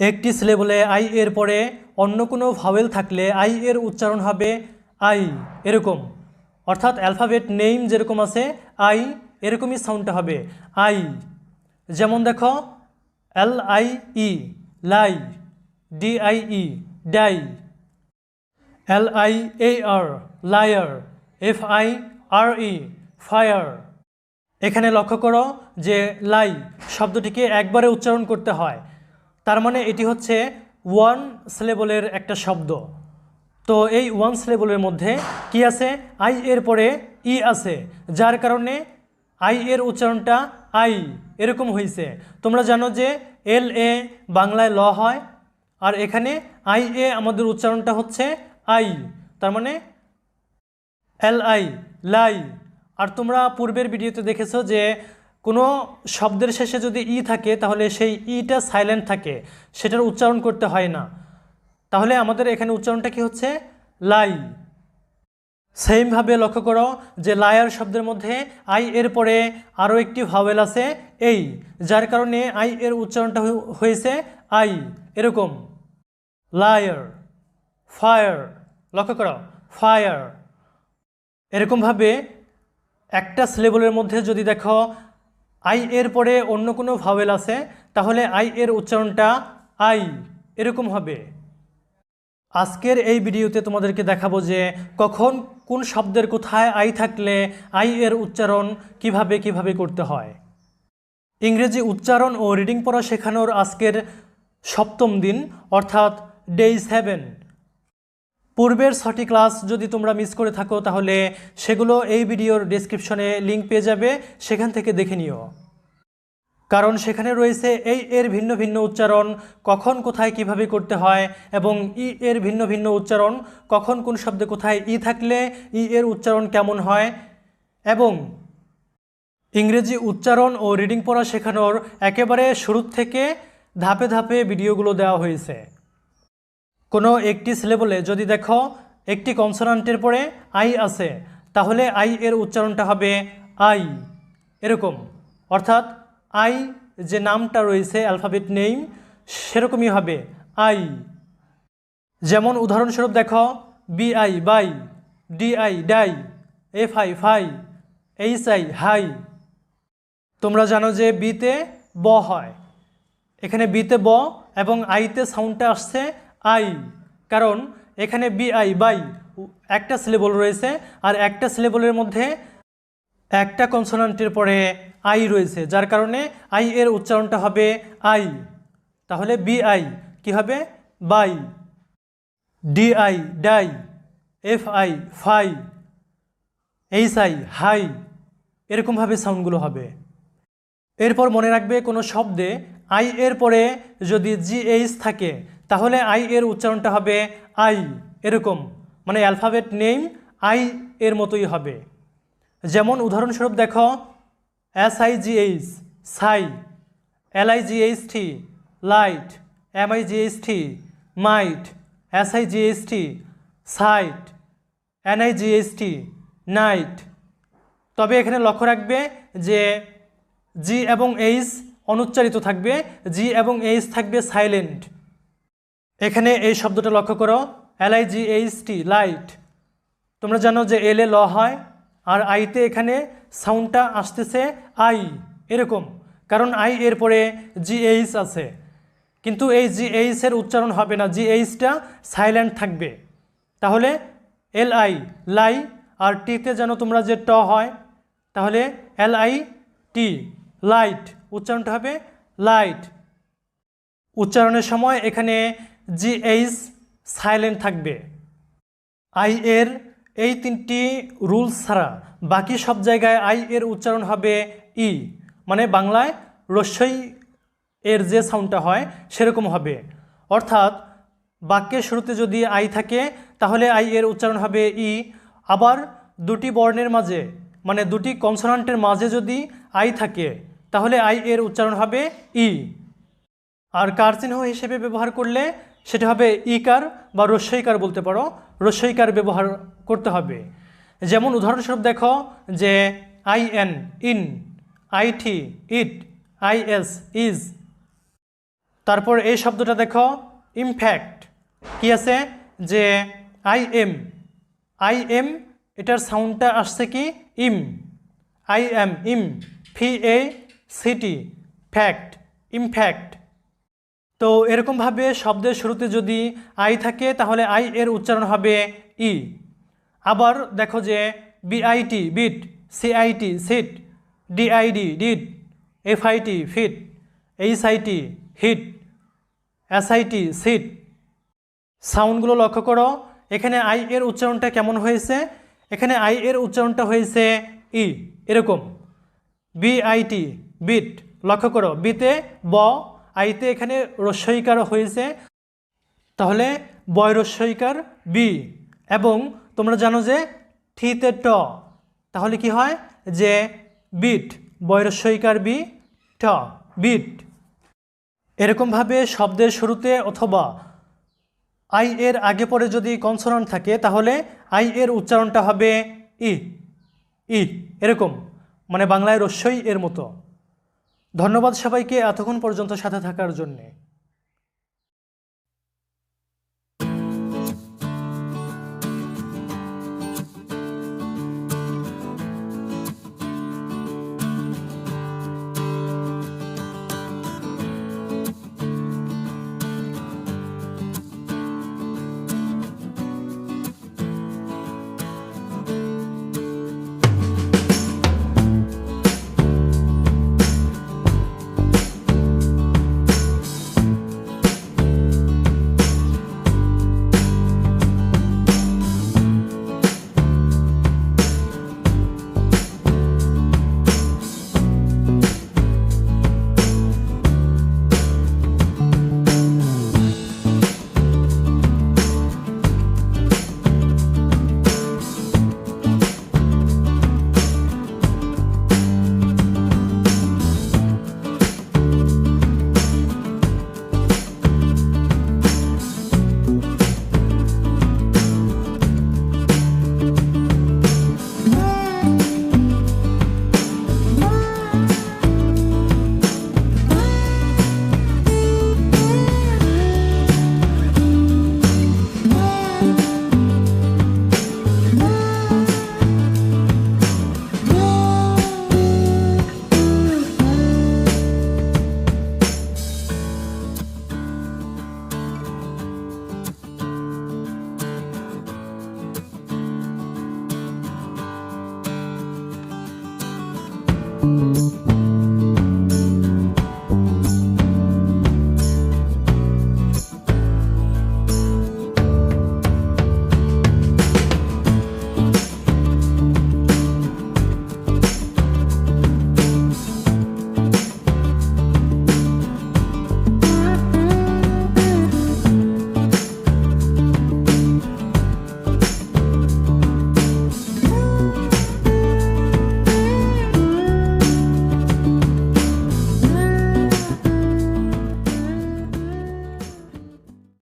একটি সিলেবলে আই এর পরে অন্য কোনো ভাওয়েল থাকলে আই এর উচ্চারণ হবে আই এরকম। অর্থাৎ অ্যালফাবেট নেম যেরকম আছে আই এরকমই সাউন্ডটা হবে আই যেমন দেখো L I E lie D I E die L I A R liar F I R E fire এখানে লক্ষ্য করো যে লাই শব্দটিকে একবারে উচ্চারণ করতে হয়। তার মানে এটি হচ্ছে ওয়ান সিলেবলের একটা শব্দ। তো এই ওয়ান সিলেবলের মধ্যে কি আছে? আই এর পরে ই আছে, যার কারণে আই এর উচ্চারণটা আই এরকম হয়েছে তোমরা জানো যে এল এ বাংলায় ল হয়, আর এখানে আই এ আমাদের উচ্চারণটা হচ্ছে আই তার মানে এল আই লাই। আর তোমরা পূর্বের ভিডিওতে দেখেছ যে কোনো শব্দের শেষে যদি ই থাকে, তাহলে সেই ইটা সাইলেন্ট থাকে। সেটার উচ্চারণ করতে হয় না। তাহলে আমাদের এখানে উচ্চারণটা কি হচ্ছে? লাই। সেমভাবে লক্ষ্য করো যে লায়ার শব্দের মধ্যে আই এর পরে আরও একটি ভাওয়েল আছে, এই। যার কারণে আই এর উচ্চারণটা হয়ে- হয়েছে আই। এরকম। লায়ার। ফায়ার। লক্ষ্য করো। ফায়ার। এরকমভাবে একটা সিলেবলের মধ্যে যদি দেখো আই এর পরে অন্য কোনো ভাওয়েল আছে, তাহলে আই এর উচ্চারণটা আই, এরকম হবে। আজকের এই ভিডিওতে তোমাদেরকে দেখাবো যে কখন কোন শব্দের কোথায় আই থাকলে আই এর উচ্চারণ কীভাবে কীভাবে করতে হয়। ইংরেজি উচ্চারণ ও রিডিং পড়া শেখানোর আজকের সপ্তম দিন, অর্থাৎ ডে সেভেন। পূর্বের ছটি ক্লাস যদি তোমরা মিস করে থাকো, তাহলে সেগুলো এই ভিডিওর ডেসক্রিপশনে লিঙ্ক পেয়ে যাবে, সেখান থেকে দেখে নিও। কারণ সেখানে রয়েছে এই এর ভিন্ন ভিন্ন উচ্চারণ, কখন, কোথায়, কীভাবে করতে হয় এবং ই এর ভিন্ন ভিন্ন উচ্চারণ, কখন, কোন শব্দে কোথায় ই থাকলে ই এর উচ্চারণ কেমন হয় এবং ইংরেজি উচ্চারণ ও রিডিং পড়া শেখানোর একেবারে শুরু থেকে ধাপে ধাপে ভিডিওগুলো দেওয়া হয়েছে। কোনো একটি সিলেবলে যদি দেখো একটি কনসোনান্টের পরে আই আছে, তাহলে আই এর উচ্চারণটা হবে আই এরকম। অর্থাৎ আই যে নামটা রয়েছে অ্যালফাবেট নেম সেরকমই হবে আই যেমন উদাহরণস্বরূপ দেখো B I bi D I di F I fi H I hi. তোমরা জানো যে বিতে ব হয়। এখানে বিতে ব এবং আইতে সাউন্ডটা আসছে আই, কারণ এখানে বি আই, বাই একটা সিলেবল রয়েছে আর একটা সিলেবলের মধ্যে একটা কনসোনান্টের পরে আই রয়েছে, যার কারণে আই এর উচ্চারণটা হবে আই। তাহলে বি আই কী হবে? Bi, D I, di, F I, fi, H I, hi, এরকমভাবে সাউন্ডগুলো হবে। এরপর মনে রাখবে কোনো শব্দে আই এর পরে যদি জি এইচ থাকে তাহলে আই এর উচ্চারণটা হবে আই এরকম। মানে অ্যালফাবেট নেম আই এর মতোই হবে। যেমন উদাহরণস্বরূপ দেখো S I G H sigh L I G H T light M I G H T might S I G H T sight N I G H T night তবে এখানে লক্ষ্য রাখবে যে জি এবং এইচ অনুচ্চারিত থাকবে জি এবং এইচ থাকবে silent এখানে এই শব্দটা লক্ষ্য করো L I G H T light তোমরা জানো যে এল এ ল হয়, আর আইতে এখানে সাউন্ডটা আসতেছে আই এরকম। কারণ আই এর পরে জি এইচ আছে। কিন্তু এই জি এইচের উচ্চারণ হবে না জি এইচটা সাইলেন্ট থাকবে। তাহলে এল আই লাই আর টিতে যেন তোমরা যে ট হয়, তাহলে এল আই টি লাইট উচ্চারণটা হবে লাইট উচ্চারণের সময় এখানে জি এইচ সাইলেন্ট থাকবে। আই এর এই তিনটি রুলস ছাড়া বাকি সব জায়গায় আই এর উচ্চারণ হবে ই। মানে বাংলায় রস্যই এর যে সাউন্ডটা হয়, সেরকম হবে। অর্থাৎ বাক্যের শুরুতে যদি আই থাকে, তাহলে আই এর উচ্চারণ হবে ই। আবার দুটি বর্ণের মাঝে মানে দুটি কনসোনান্টের মাঝে যদি আই থাকে, তাহলে আই এর উচ্চারণ হবে ই। আর কার চিহ্ন হিসেবে ব্যবহার করলে সেটা হবে ইকার বা রস্যইকার বলতে পারো। রস্যইকার ব্যবহার করতে হবে। যেমন উদাহরণস্বরূপ দেখো যে I N, in, I T, it, I S, is. তারপর এই শব্দটা দেখো, ইমফ্যাক্ট। কি আছে? যে আই এম আই এম, এটার সাউন্ডটা আসছে কি? Im. I M, im, P A C T fact, impact. তো এরকমভাবে শব্দের শুরুতে যদি আই থাকে, তাহলে আই এর উচ্চারণ হবে ই। আবার দেখো যে BIT bit CIT sit DID did FIT fit HIT hit SIT sit. সাউন্ডগুলো লক্ষ্য করো, এখানে আই এর উচ্চারণটা কেমন হয়েছে? এখানে আই এর উচ্চারণটা হয়েছে ই, এরকম। বিআইটি বিট, লক্ষ্য করো, বিতে ব আইতে এখানে রস্বইকার হয়েছে। তাহলে বয় বি। এবং তোমরা জানো যে ঠিতে ট। তাহলে কি হয়? যে বিট, বয় রস্বইকার বি, ট, বিট। এরকমভাবে শব্দের শুরুতে অথবা আই এর আগে পরে যদি কনসোনান্ট থাকে, তাহলে আই এর উচ্চারণটা হবে ই। ই, এরকম। মানে বাংলায় রস্যই এর মতো। ধন্যবাদ সবাইকে এতক্ষণ পর্যন্ত সাথে থাকার জন্যে।